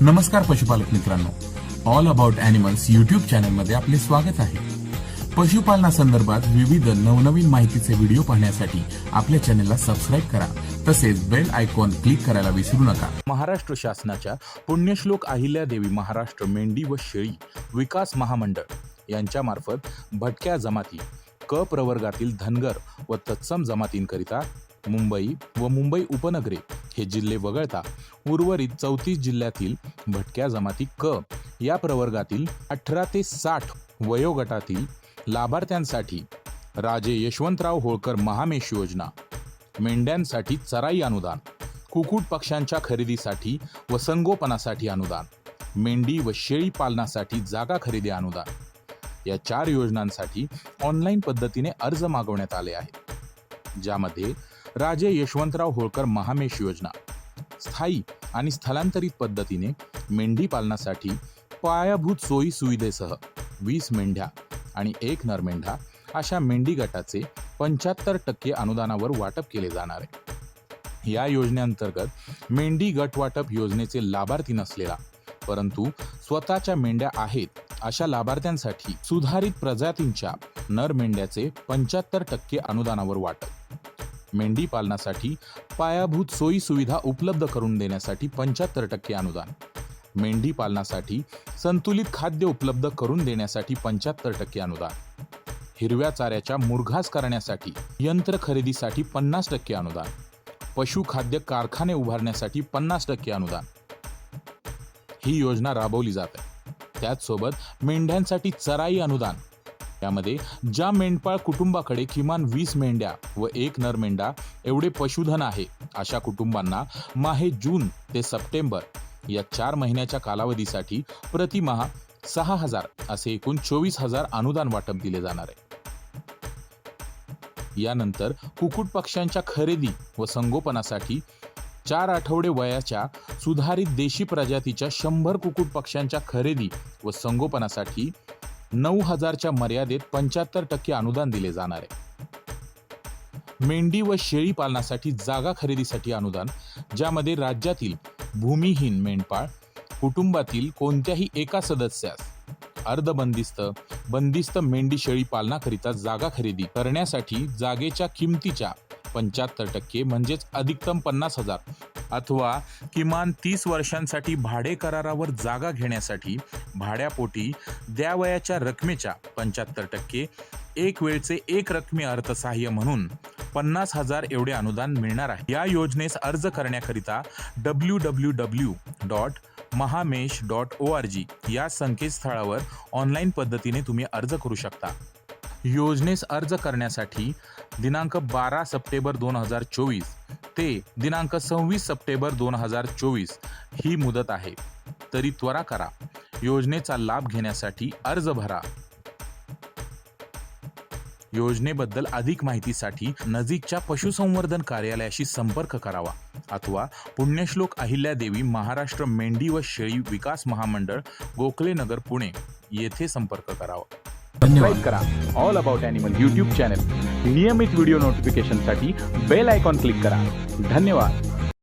नमस्कार पशुपालक मित्रांनो. ऑल अबाउट अॅनिमल्स युट्यूब चॅनलमध्ये आपले स्वागत आहे. पशुपालनासंदर्भात विविध नवनवीन माहितीचे व्हिडिओ पाहण्यासाठी आपल्या चॅनलला सबस्क्राईब करा. तसेच बेल आयकॉन क्लिक करायला विसरू नका. महाराष्ट्र शासनाच्या पुण्यश्लोक अहिल्यादेवी महाराष्ट्र मेंढी व शेळी विकास महामंडळ यांच्यामार्फत भटक्या जमाती क प्रवर्गातील धनगर व तत्सम जमातींकरिता मुंबई व मुंबई उपनगरे हे जिल्हे वगळता उर्वरित चौतीस जिल्ह्यातील भटक्या जमाती क. या प्रवर्गातील अठरा ते साठ वयोगटातील लाभार्थ्यांसाठी राजे यशवंतराव होळकर महामेश योजना मेंढ्यांसाठी चराई अनुदान कुकुट पक्ष्यांच्या खरेदीसाठी व संगोपनासाठी अनुदान मेंढी व शेळी पालनासाठी जागा खरेदी अनुदान. या चार योजनांसाठी ऑनलाईन पद्धतीने अर्ज मागवण्यात आले आहेत. ज्यामध्ये राजे यशवंतराव होळकर महामेश योजना. स्थायी आणि स्थलांतरित पद्धतीने मेंढी पालनासाठी पायाभूत सोयी सुविधेसह वीस मेंढ्या आणि एक नर मेंढा अशा मेंढी गटाचे पंच्याहत्तर टक्के अनुदानावर वाटप केले जाणार आहे. या योजनेअंतर्गत मेंढी गट वाटप योजनेचे लाभार्थी नसलेला परंतु स्वतःच्या मेंढ्या आहेत अशा लाभार्थ्यांसाठी सुधारित प्रजातींच्या नर मेंढ्याचे पंच्याहत्तर टक्के अनुदानावर वाटप. मेंढी पालनासाठी पायाभूत सोयी सुविधा उपलब्ध करून देण्यासाठी पंच्याहत्तर टक्के अनुदान. मेंढी पालनासाठी संतुलित खाद्य उपलब्ध करून देण्यासाठी पंच्याहत्तर टक्के अनुदान. हिरव्या चाऱ्याच्या मुरघास करण्यासाठी यंत्र खरेदीसाठी पन्नास टक्के अनुदान. पशुखाद्य कारखाने उभारण्यासाठी पन्नास टक्के अनुदान. ही योजना राबवली जात आहे. त्याचसोबत मेंढ्यांसाठी चराई अनुदान यामध्ये ज्या मेंढपाळ कुटुंबाकडे किमान वीस मेंढ्या व एक नर मेंढा एवढे पशुधन आहे अशा कुटुंबांना माहे जून ते सप्टेंबर या चार महिन्याच्या कालावधीसाठी प्रतिमहा सहा हजार असे एकूण चोवीस हजार अनुदान वाटप दिले जाणार आहे. यानंतर कुकुट पक्ष्यांच्या खरेदी व संगोपनासाठी चार आठवडे वयाच्या सुधारित देशी प्रजातीच्या शंभर कुकुट पक्ष्यांच्या खरेदी व संगोपनासाठी नऊ हजारच्या मर्यादेत पंच्याहत्तर टक्के अनुदान दिले जाणार आहे. मेंढी व शेळी पालनासाठी जागा खरेदीसाठी अनुदान ज्यामध्ये राज्यातील भूमिहीन मेंढपाळ कुटुंबातील कोणत्याही एका सदस्यास अर्धबंदिस्त बंदिस्त मेंढी शेळी पालनाकरिता जागा खरेदी करण्यासाठी जागेच्या किमतीच्या पंच्याहत्तर टक्के म्हणजेच अधिकतम पन्नास हजार अथवा किमान तीस वर्षांसाठी भाडे करारावर जागा घेण्यासाठी भाड्यापोटी द्यावयाच्या रकमेच्या पंच्याहत्तर टक्के एक वेळचे एक रकमी अर्थसहाय्य म्हणून पन्नास हजार एवढे अनुदान मिळणार आहे. या योजनेस अर्ज करण्याकरिता W W W dot Mahamesh dot O R G या संकेतस्थळावर ऑनलाईन पद्धतीने तुम्ही अर्ज करू शकता. योजनेस अर्ज करण्यासाठी दिनांक बारा सप्टेंबर दोन हजार चोवीस ते दिनांक सव्वीस सप्टेंबर दोन हजार चोवीस ही मुदत आहे. तरी त्वरा करा. योजनेचा लाभ घेण्यासाठी अर्ज भरा. योजनेबद्दल अधिक माहितीसाठी नजीकच्या पशुसंवर्धन कार्यालयाशी संपर्क करावा अथवा पुण्यश्लोक अहिल्यादेवी महाराष्ट्र मेंढी व शेळी विकास महामंडळ गोखले नगर पुणे येथे संपर्क करावा. सबस्क्राईब करा. All about animal YouTube channel नियमित व्हिडिओ नोटिफिकेशनसाठी बेल आयकॉन क्लिक करा. धन्यवाद.